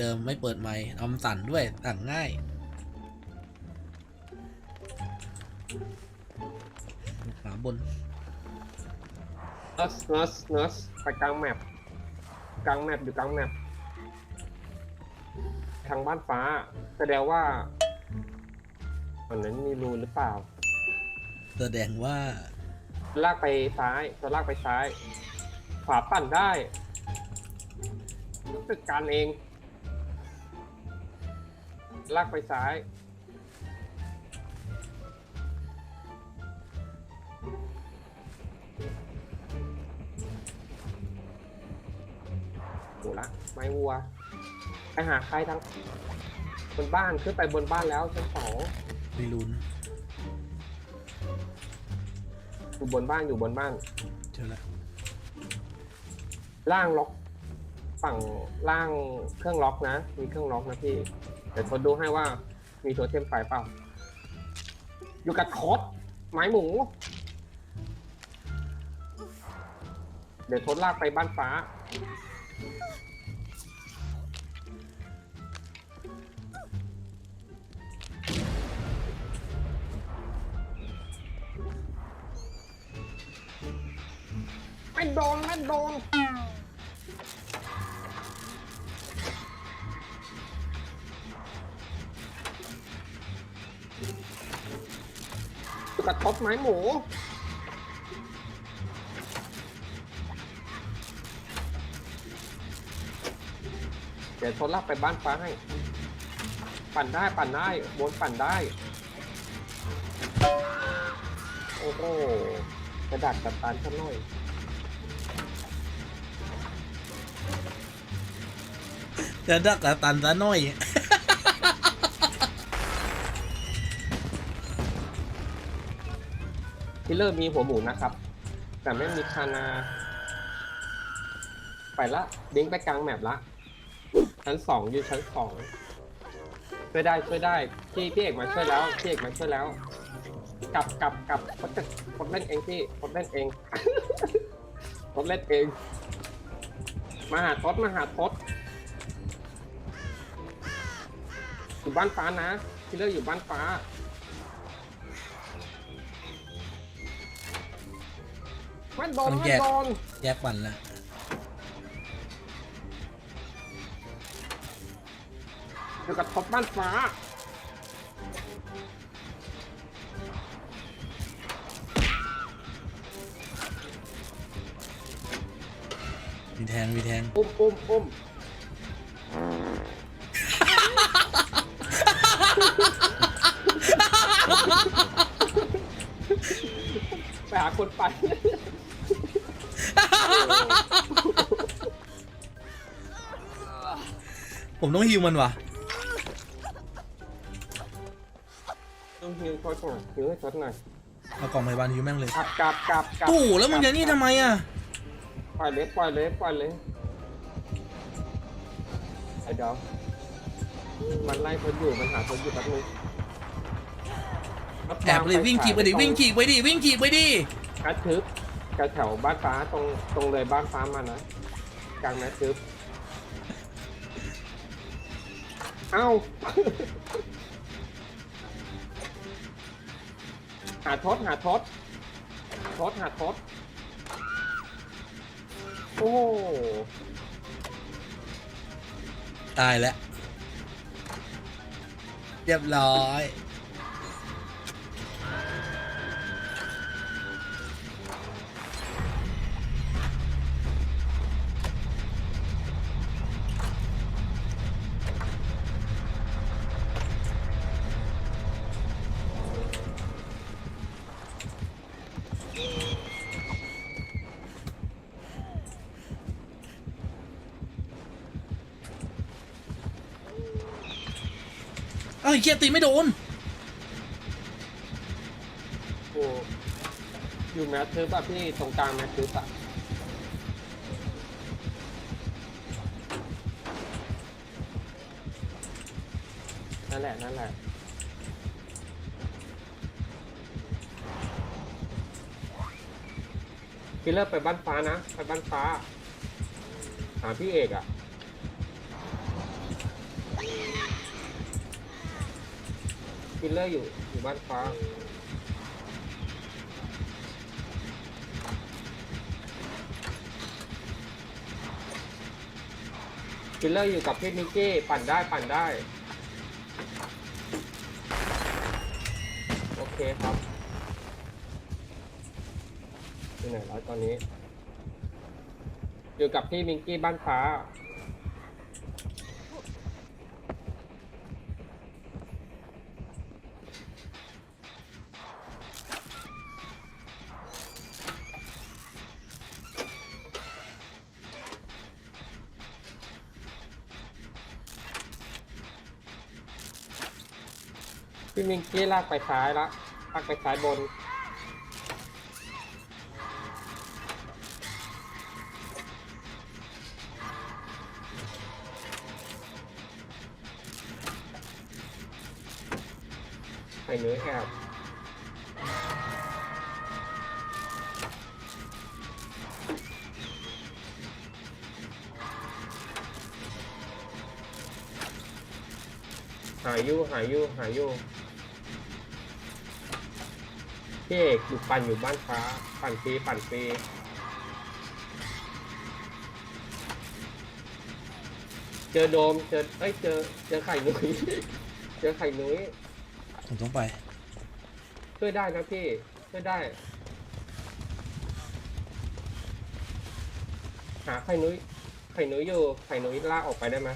เดิมไม่เปิดไมค์เอามันสั่นด้วยสั่นง่ายขวาบนเนิร์สเนิร์สเนิร์สไปกลางแมปกลางแมปอยู่กลางแมปทางบ้านฟ้าแสดงว่าอันนั้นมีรูหรือเปล่า แสดงว่า ลากไปซ้ายจะลากไปซ้าย ขวาปั่นได้รู้สึกการเอง ลากไปซ้าย โหละไม้วัว ไปหาใครทั้งบนบ้านขึ้นไปบนบ้านแล้วชั้นสองไม่รุนอยู่บนบ้านอยู่บนบ้าน เจอแล้วล่างล็อก ฝั่งล่างเครื่องล็อกนะ มีเครื่องล็อกนะพี่ เดี๋ยวทดดูให้ว่ามีตัวเทมไฟเปล่า อยู่กับคอสไม้หมู เดี๋ยวทดลากไปบ้านฟ้า ไม่โดนไม่โดน กระทบไม้หมูเดี๋ยวทดลากไปบ้านฟ้าให้ ปั่นได้ปั่นได้บนปั่นได้ โอ้โหกระดาษกับตานข้างน้อยจะดักกะตันซะหน่อย ที่เริ่มมีหัวหมูนะครับ แต่ไม่มีคานา ไปละดิ้งไปกลางแมปละ ชั้นสองอยู่ชั้นสองช่วยได้ช่วยได้พี่พี่เอกมาช่วยแล้วพี่เอกมาช่วยแล้ว กลับกลับกลับคนจะคนเล่นเองพี่คนเล่นเองคนเล่นเอง มาหาทศมาหาทศอยู่บ้านฟ้านะที่เลิกอยู่บ้านฟ้า ไม่โดนต้องไม่แยกโดนแยกปั่นละอยู่กับทบบ้านฟ้ามีแทงมีแทงอุ้มอุ้มอุ้มไปหาคนไป ผมต้องฮิวมันวะต้องฮิวทดหน่อยฮิวให้ทดหน่อยเอากล่องพยาบาลฮิวแม่งเลยกลับกลับกลับกลับตู่แล้วมึงจะนี่ทำไมอะปล่อยเลยปล่อยเลยปล่อยเลยไอ้เดี๋ยวมันไล่ทดอยู่มันหาทดอยู่แป๊บนึงแอบไปดิวิ่งขี่ไปดิวิ่งขี่ไปดิวิ่งขี่ไปดิกระทึบกระแถวบ้านฟ้าตรงตรงเลยบ้านฟ้ามานะกลางนะทึบ เอ้าหาทศหาทศทศหาทศโอ้ตายแล้ว เรียบร้อย เอ้าไอ้เฮียตีไม่โดนโหอยู่แมททึบอะพี่ตรงกลางแมททึบอะนั่นแหละนั่นแหละพี่เลิกไปบ้านฟ้านะ ไปบ้านฟ้าหาพี่เอกอะ คิลเลอร์อยู่อยู่บ้านฟ้าคิลเลอร์อยู่กับพี่มิกกี้ปั่นได้ปั่นได้ โอเคครับอยู่ไหนแล้วตอนนี้ อยู่กับพี่มิงกี้บ้านฟ้า พี่มิงกี้ลากไปซ้ายละลากไปซ้ายบน ใส่เนื้อแอบหายอยู่หายอยู่หายอยู่ พี่เอกอยู่ปั่นอยู่บ้านฟ้า ปั่นฟรีปั่นฟรีเจอโดมเจอเอ้ยเจอเจอไข่นุ้ย เจอไข่นุ้ยผมต้องไป ช่วยได้นะพี่ช่วยได้ หาไข่นุ้ยไข่นุ้ยอยู่ไข่นุ้ยลากออกไปได้ไหม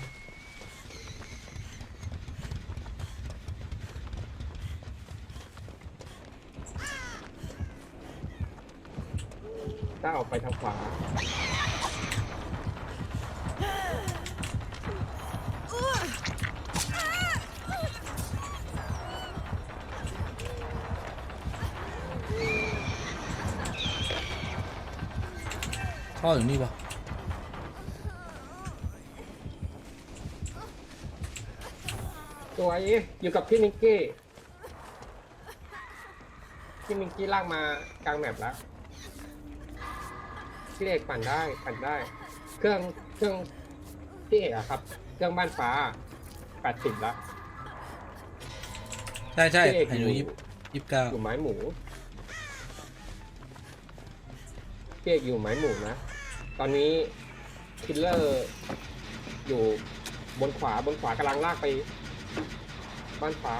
ลากออกไปทางขวาท่ออยู่นี่ปะสวยอยู่กับพี่มิงกี้พี่มิงกี้ลากมากลางแมปแล้ว พี่เอกปั่นได้ปั่นได้ เครื่องเครื่องพี่เอกอะครับ เครื่องบ้านฟ้าแปดสิบแล้วใช่ใช่พี่เอกไอ้หนูอยู่ยี่ยี่สิบเก้าอยู่ไม้หมูพี่เอกอยู่ไม้หมูนะตอนนี้คิลเลอร์อยู่บนขวาบนขวากำลังลากไป บ้านฟ้า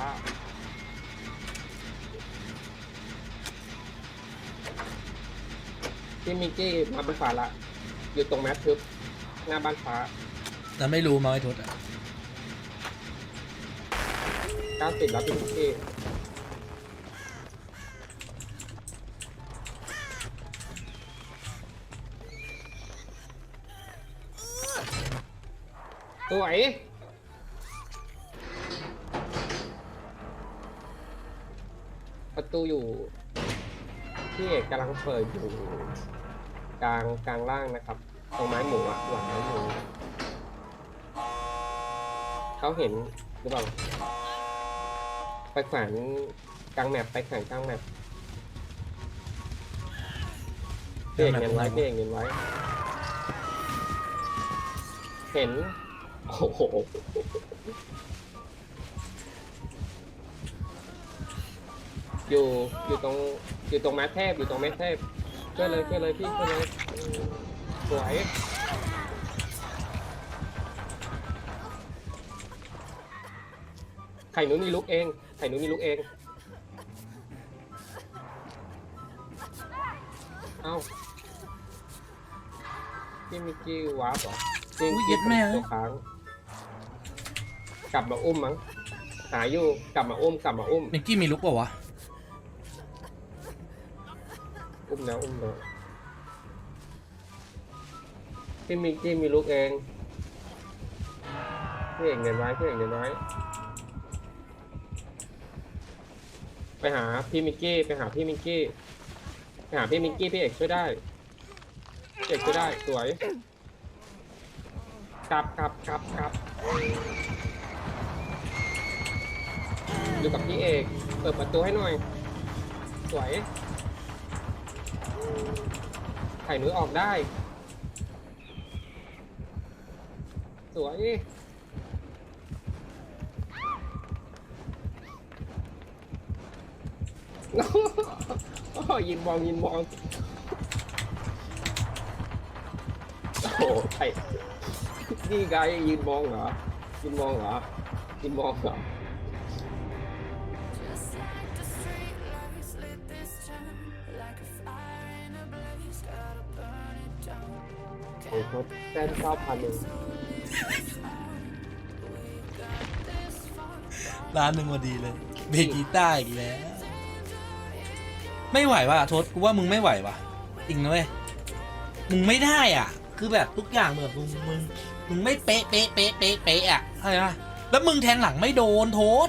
พี่มิกกี้มาบ้านฟ้าละอยู่ตรงแมททึบหน้าบ้านฟ้าแต่ไม่รู้มาไอ้ทศอะ90แล้วพี่มิกกี้สวยประตูอยู่ พี่เอกกำลังเปิดอยู่ กลางกลางล่างนะครับ ตรงไม้หมูอะหลังไม้หมูเขาเห็นหรือเปล่าไปแขวนกลางแมปไปแขวนกลางแมปพี่เอกเงินไว้พี่เอกเงินไว้ เห็น โอ้โหอยู่อยู่ตรงอยู่ตรงแมทเทพอยู่ตรงแมทเทพ ช่วยเลยช่วยเลยพี่ช่วยเลยสวยไข่หนูมีลุกเองไข่หนูมีลุกเอง เอ้าพี่มิกกี้วาร์ปเหรอจริงอุ้ยเย็ดแม่ตัวค้างกลับมาอุ้มมั้งหาอยู่กลับมาอุ้มกลับมาอุ้มเมกกี้มีลุกเปล่าวะ อุ้มแล้วอุ้มแล้วพี่มิกกี้มีลูกเองพี่เอกเงินไว้พี่เอกเงินไว้ไปหาพี่มิกกี้ไปหาพี่มิกกี้ไปหาพี่มิกกี้พี่เอกช่วยได้พี่เอกช่วยได้สวยกลับกลับกลับกลับอยู่กับพี่เอกเปิดประตูให้หน่อย สวย ไข่หนูออกได้ สวยโอ้โหยินมองยินมองโอ้โหใช่นี่ไงยินมองเหรอยินมองเหรอยินมองเหรอ อ้โหแต้นเก้าพันหนึ่งร้านหนึ่งพอดีเลย เบรกกีตาร์อีกแล้ว ไม่ไหวว่ะทศกูว่ามึงไม่ไหวว่ะจริงนะเว้ยมึงไม่ได้อะ คือแบบทุกอย่างแบบมึงมึงมึงไม่เป๊ะเป๊ะเป๊ะเป๊ะเป๊ะอะเข้าใจปะแล้วมึงแทงหลังไม่โดนโทษ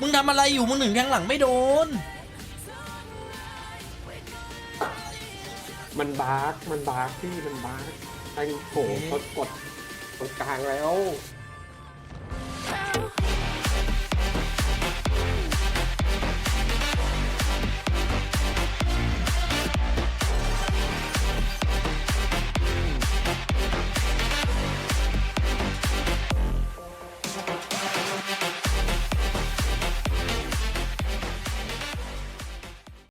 มึงทำอะไรอยู่มึงหนึ่งแทงหลังไม่โดน มันบาร์กมันบาร์กพี่มันบาร์กแทงโผล่กดกดตรงกลางแล้ว